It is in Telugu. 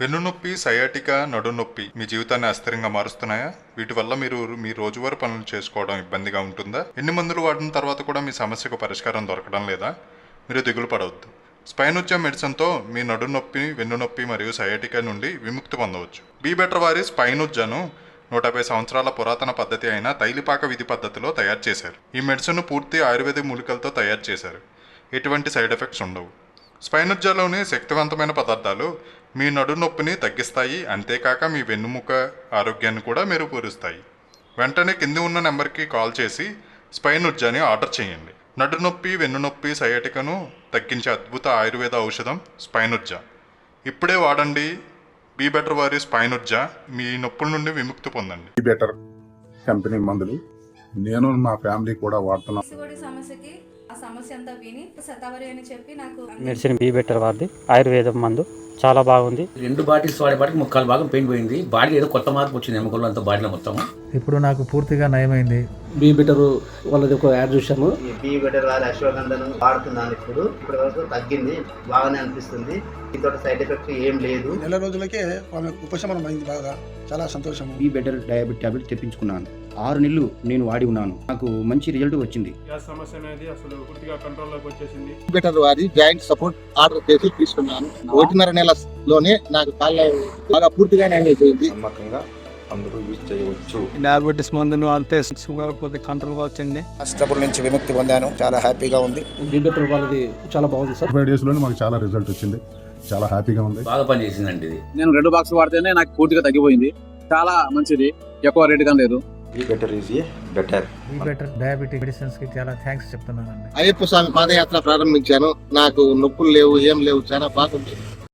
వెన్నునొప్పి సయాటికా నడునొప్పి మీ జీవితాన్ని అస్థిరంగా మారుస్తున్నాయా? వీటి వల్ల మీరు మీ రోజువారీ పనులు చేసుకోవడం ఇబ్బందిగా ఉంటుందా? ఎన్ని మందులు వాడిన తర్వాత కూడా మీ సమస్యకు పరిష్కారం దొరకడం లేదా? మీరు దిగులు పడవద్దు. స్పైనుచ్చ మెడిసిన్తో మీ నడునొప్పి వెన్నునొప్పి మరియు సయాటికా నుండి విముక్తి పొందవచ్చు. బీ బెటర్ వారి స్పైనుజ్జను నూట యాభై సంవత్సరాల పురాతన పద్ధతి అయిన తైలిపాక విధి పద్ధతిలో తయారు చేశారు. ఈ మెడిసిన్ పూర్తి ఆయుర్వేద మూలికలతో తయారు చేశారు. ఎటువంటి సైడ్ ఎఫెక్ట్స్ ఉండవు. స్పైనుజ్జలోని శక్తివంతమైన పదార్థాలు మీ నడునొప్పిని తగ్గిస్తాయి అంతేకాక మీ వెన్నుముక ఆరోగ్యాన్ని కూడా మెరుగుపరుస్తాయి. వెంటనే కింది ఉన్న నెంబర్కి కాల్ చేసి స్పైన్ ఉజ్జాని ఆర్డర్ చేయండి. నడునొప్పి వెన్నునొప్పి సయాటికను తగ్గించే అద్భుత ఆయుర్వేద ఔషధం స్పైన్ ఉజ్జా ఇప్పుడే వాడండి. బీ బెటర్ వారి స్పైన్ ఉజ్జా మీ నొప్పుల నుండి విముక్తి పొందండి. బెటర్ కంపెనీ మందులు. నేను నా ఫ్యామిలీ కూడా వాడుతున్నాం. పీసీఓడి సమస్యకి ఆ సమస్య అంతా విని శతావరి అని చెప్పి నాకు మెడిసిన్ బీ బెటర్ వారిది. ఆయుర్వేదం మందు. చాలా బాగుంది. రెండు బాటిల్స్ వాడేపాటికి ముక్కాలు భాగం పెయిన్ పోయింది. బాడీ ఏదో కొత్త మార్పు వచ్చింది ఎముకలు అంతా బాడీలో మొత్తం. ఇప్పుడు నాకు పూర్తిగా నయమైంది. బీ బెటర్ వాళ్ళది ఒక యాడ్ చూశాను ఈ బీ బెటర్ వారి అశ్వగంధను వాడుతున్నాను ఇప్పుడు. ఇప్పటి వరకు తగ్గింది. బాగానే అనిపిస్తుంది. దీంతో సైడ్ ఎఫెక్ట్ ఏం లేదు. నెల రోజులకే ఆమె ఉపశమనం అయింది బాగా. చాలా సంతోషం బీ బెటర్ డయాబెట్ టాబ్లెట్ తెప్పించుకున్నాను. ఆరు నెలలు నేను వాడి ఉన్నాను. నాకు మంచి రిజల్ట్ వచ్చింది. గ్యాస్ సమస్య అనేది అసలు పూర్తిగా కంట్రోల్లోకి వచ్చేసింది. బెటర్ వారి జాయింట్ సపోర్ట్ ఆర్డర్ చేసి తీసుకున్నాను. ఒకటిన్నర నెలలోనే నాకు కాళ్ళ బాగా పూర్తిగా న్యాయం అయిపోయింది నమ్మకంగా అందరూ యూజ్ చేయవచ్చు. డయాబెటీస్ మందును అంతే షుగర్ కొద్దిగా కంట్రోల్గా వచ్చింది. ట్రబుల్ నుంచి విముక్తి పొందాను. చాలా హ్యాపీగా ఉంది. వాళ్ళది చాలా బాగుంది సార్. ఫైవ్ డేస్లోనే మాకు చాలా రిజల్ట్ వచ్చింది. చాలా హ్యాపీగా ఉంది. బాగా పనిచేసిందండి ఇది. నేను రెండు బాక్స్ వాడితేనే నాకు పూర్తిగా తగ్గిపోయింది. చాలా మంచిది. ఎక్కువ రేట్ కానీ లేదు. బెటర్ ఈజ్ బెటర్ ఈ బెటర్ డయాబెటిక్ మెడిసిన్స్కి చాలా థ్యాంక్స్ చెప్తున్నానండి. అయ్యప్ప స్వామి పాదయాత్ర ప్రారంభించాను. నాకు నొప్పులు లేవు ఏం లేవు చాలా బాగుంది.